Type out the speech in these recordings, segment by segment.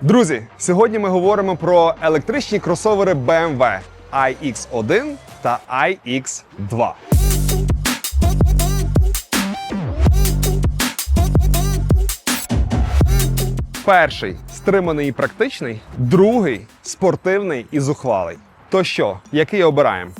Друзі, сьогодні ми говоримо про електричні кросовери BMW iX1 та iX2. Перший стриманий і практичний, другий спортивний і зухвалий. То що, який обираємо?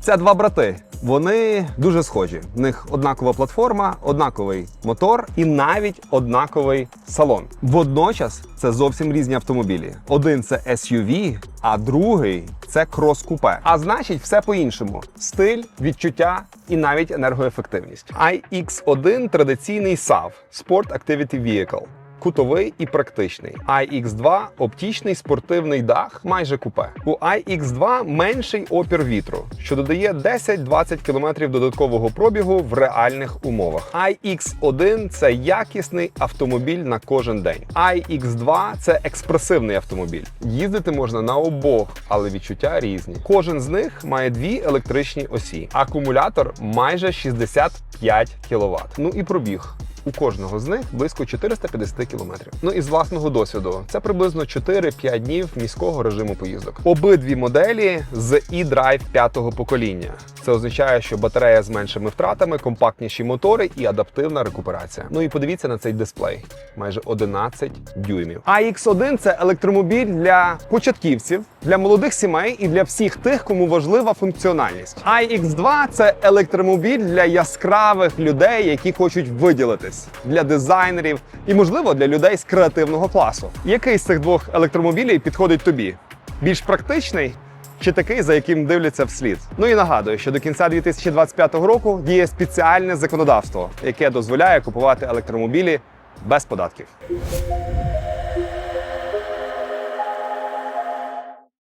Це два брати. Вони дуже схожі. В них однакова платформа, однаковий мотор і навіть однаковий салон. Водночас це зовсім різні автомобілі. Один це SUV, а другий це крос-купе. А значить, все по-іншому: стиль, відчуття і навіть енергоефективність. iX1 традиційний SAV – Sport Activity Vehicle кутовий і практичний. iX2 – оптічний спортивний дах, майже купе. У iX2 менший опір вітру, що додає 10-20 км додаткового пробігу в реальних умовах. iX1 – це якісний автомобіль на кожен день. iX2 – це експресивний автомобіль. Їздити можна на обох, але відчуття різні. Кожен з них має дві електричні осі. Акумулятор майже 65 кВт. Ну і пробіг. У кожного з них близько 450 кілометрів. Ну і з власного досвіду це приблизно 4-5 днів міського режиму поїздок. Обидві моделі з e-Drive п'ятого покоління. Це означає, що батарея з меншими втратами, компактніші мотори і адаптивна рекуперація. Ну і подивіться на цей дисплей майже 11 дюймів. iX1 – це електромобіль для початківців, для молодих сімей і для всіх тих, кому важлива функціональність. iX2 – це електромобіль для яскравих людей, які хочуть виділитись, для дизайнерів і, можливо, для людей з креативного класу. Який з цих двох електромобілів підходить тобі? Більш практичний? Чи такий, за яким дивляться вслід? Ну і нагадую, що до кінця 2025 року діє спеціальне законодавство, яке дозволяє купувати електромобілі без податків.